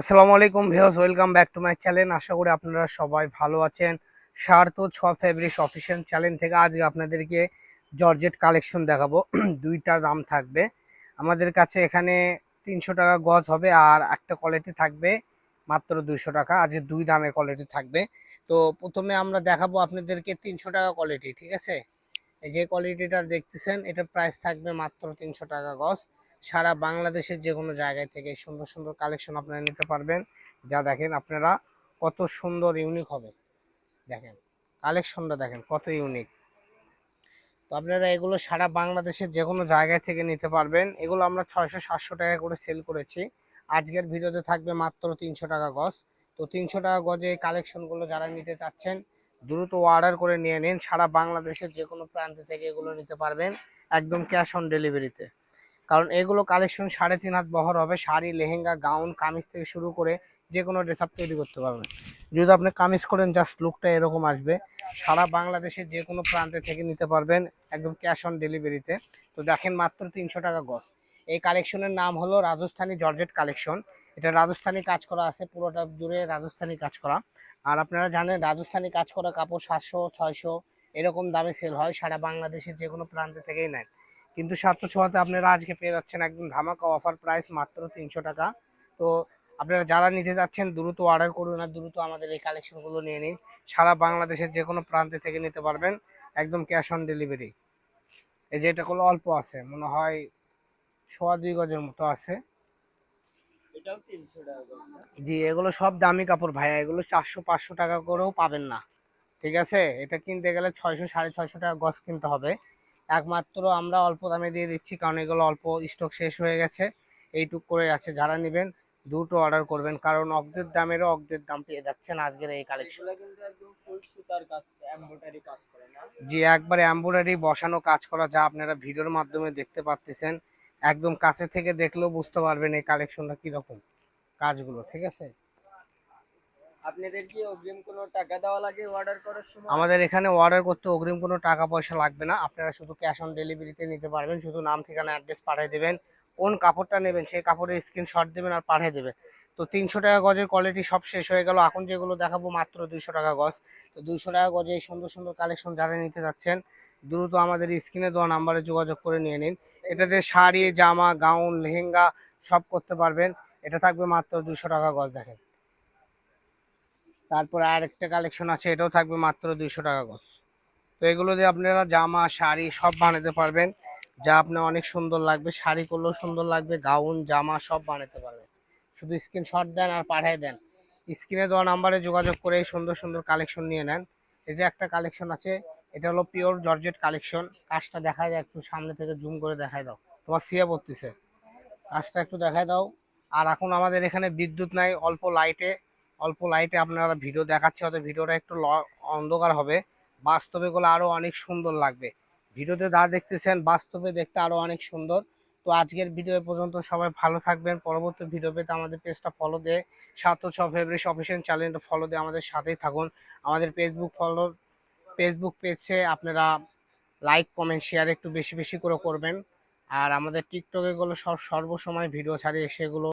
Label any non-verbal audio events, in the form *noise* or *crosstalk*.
আসসালামু আলাইকুম viewers, welcome back to my channel. আশা করি আপনারা সবাই ভালো আছেন। সার্থ ছ ফেব্রিক্স অফিসিয়াল চ্যানেল থেকে আজকে আপনাদেরকে জর্জেট কালেকশন দেখাবো। *clears throat* দুইটা দাম থাকবে। আমাদের কাছে এখানে তিনশো টাকা গজ হবে আর একটা কোয়ালিটি থাকবে মাত্র দুইশো টাকা। আজকে দুই দামের কোয়ালিটি থাকবে। তো প্রথমে আমরা দেখাবো আপনাদেরকে তিনশো টাকা কোয়ালিটি ঠিক আছে? যে কোয়ালিটিটা দেখতেছেন, এটা প্রাইস থাকবে মাত্র তিনশো টাকা গজ। সারা বাংলাদেশের যে কোনো জায়গায় থেকে সুন্দর সুন্দর কালেকশন আপনারা নিতে পারবেন। যা দেখেন আপনারা কত সুন্দর ইউনিক হবে। দেখেন কালেকশনটা দেখেন কত ইউনিক তো আপনারা এগুলো সারা বাংলাদেশের যে কোনো জায়গায় থেকে নিতে পারবেন। এগুলো আমরা ছয়শো সাতশো টাকা করে সেল করেছি। আজকের ভিডিওতে থাকবে মাত্র তিনশো টাকা গজ। তো তিনশো টাকা গজে এই কালেকশনগুলো যারা নিতে চাচ্ছেন, দ্রুত অর্ডার করে নিয়ে নিন। সারা বাংলাদেশের যে কোনো প্রান্ত থেকে এগুলো নিতে পারবেন। একদম ক্যাশ অন ডেলিভারিতে কারণ এগুলো কালেকশন সাড়ে তিন হাত বহর হবে। শাড়ি, লেহেঙ্গা গাউন কামিজ থেকে শুরু করে যে কোনো ড্রেস আপ তৈরি করতে পারবেন। যদি আপনি কামিজ করেন জাস্ট লুকটা এরকম আসবে। সারা বাংলাদেশের যে কোনো প্রান্তে থেকে নিতে পারবেন একদম ক্যাশ অন ডেলিভারিতে তো। দেখেন মাত্র তিনশো টাকা গজ। এই কালেকশনের নাম হলো রাজস্থানী জর্জেট কালেকশন এটা রাজস্থানী কাজ করা আছে, পুরোটা জুড়ে রাজস্থানী কাজ করা। আর আপনারা জানেন, রাজস্থানী কাজ করা কাপড় সাতশো, ছয়শো এরকম দামে সেল হয়। সারা বাংলাদেশের যে কোনো প্রান্ত থেকেই নেন কিন্তু সাতশো ছোঁয়াতে আপনারা আজকে পেয়ে যাচ্ছেন একদম ধামাকা অফার প্রাইস মাত্র তিনশো টাকা। তো আপনারা যারা নিতে যাচ্ছেন দ্রুত অর্ডার করুন আর দ্রুত আমাদের এই কালেকশনগুলো নিয়ে নিন। সারা বাংলাদেশের যে কোনো প্রান্তে থেকে নিতে পারবেন একদম ক্যাশ অন ডেলিভারি এই যে এটা কোনো অল্প আছে মনে হয় সোয়া দুই গজের মতো আছে? জি এগুলো সব দামি কাপড় ভাইয়া এগুলো চারশো পাঁচশো টাকা করেও পাবেন না। ঠিক আছে? এটা কিনতে গেলে ছয়শো সাড়ে ছয়শো টাকা গজ কিনতে হবে। একমাত্র আমরা অল্প দামে দিয়ে দিচ্ছি কারণ এগুলো অল্প স্টক শেষ হয়ে গেছে। এইটুক করে আছে যারা নেবেন দুটো অর্ডার করবেন কারণ অর্ধের দামেরও অর্ধের দাম পেয়ে যাচ্ছেন আজকের এই কালেকশন যে একবারে এম্ব্রয়ডারি বসানো কাজ করা যা আপনারা ভিডিওর মাধ্যমে দেখতে পাচ্ছেন একদম কাছে থেকে দেখলেও বুঝতে পারবেন এই কালেকশনটা কীরকম কাজগুলো ঠিক আছে? আপনাদের কি অগ্রিম কোনো টাকা দেওয়া লাগে অর্ডার করার সময়? আমাদের এখানে অর্ডার করতে অগ্রিম কোনো টাকা পয়সা লাগবে না। আপনারা শুধু ক্যাশ অন ডেলিভারিতে নিতে পারবেন, শুধু নাম, ঠিকানা অ্যাড্রেস পাঠিয়ে দেবেন। কোন কাপড়টা নেবেন সেই কাপড়ের স্ক্রিনশট দেবেন আর পাঠিয়ে দেবেন। তো তিনশো টাকা গজের কোয়ালিটি সব শেষ হয়ে গেল। এখন যেগুলো দেখাবো মাত্র দুইশো টাকা গজ। তো দুইশো টাকা গজে এই সুন্দর সুন্দর কালেকশন যারা নিতে যাচ্ছেন, দ্রুত আমাদের স্ক্রিনে দেওয়া নাম্বারে যোগাযোগ করে নিয়ে নিন। এটাতে শাড়ি, জামা, গাউন, লেহেঙ্গা সব করতে পারবেন। এটা থাকবে মাত্র দুশো টাকা গজ, দেখেন। তারপরে আরেকটা কালেকশন আছে, এটাও থাকবে মাত্র দুইশো টাকা গজ তো এগুলো দিয়ে আপনারা জামা, শাড়ি সব বানাতে পারবেন। যা আপনার অনেক সুন্দর লাগবে, শাড়ি করলেও সুন্দর লাগবে, গাউন, জামা সব বানাতে পারবেন। শুধু স্ক্রিনশট দেন আর পাঠিয়ে দেন। স্ক্রিনে দেওয়া নাম্বারে যোগাযোগ করে সুন্দর সুন্দর কালেকশন নিয়ে নেন। যে একটা কালেকশন আছে, এটা হলো পিওর জর্জেট কালেকশন কাজটা দেখা যায় একটু সামনে থেকে জুম করে দেখায় দাও। তোমার সিয়া পড়তেছে। কাজটা একটু দেখায় দাও। আর এখন আমাদের এখানে বিদ্যুৎ নাই, অল্প লাইটে অল্প লাইটে আপনারা ভিডিও দেখাচ্ছে, হয়তো ভিডিওটা একটু অন্ধকার হবে। বাস্তবে গুলো আরও অনেক সুন্দর লাগবে। ভিডিওতে যা দেখতেছেন, বাস্তবে দেখতে আরও অনেক সুন্দর। তো আজকের ভিডিও পর্যন্ত সবাই ভালো থাকবেন। পরবর্তী ভিডিও পেতে আমাদের পেজটা ফলো দিয়ে সাত ছ ফেব্রুয়ারি অফিসিয়াল চ্যানেলটা ফলো দিয়ে আমাদের সাথেই থাকুন। আমাদের ফেসবুক ফলো ফেসবুক পেজে আপনারা লাইক কমেন্ট শেয়ার একটু বেশি বেশি করে করবেন। আর আমাদের টিকটকে গুলো সব সর্বসময় ভিডিও ছাড়িয়ে সেগুলো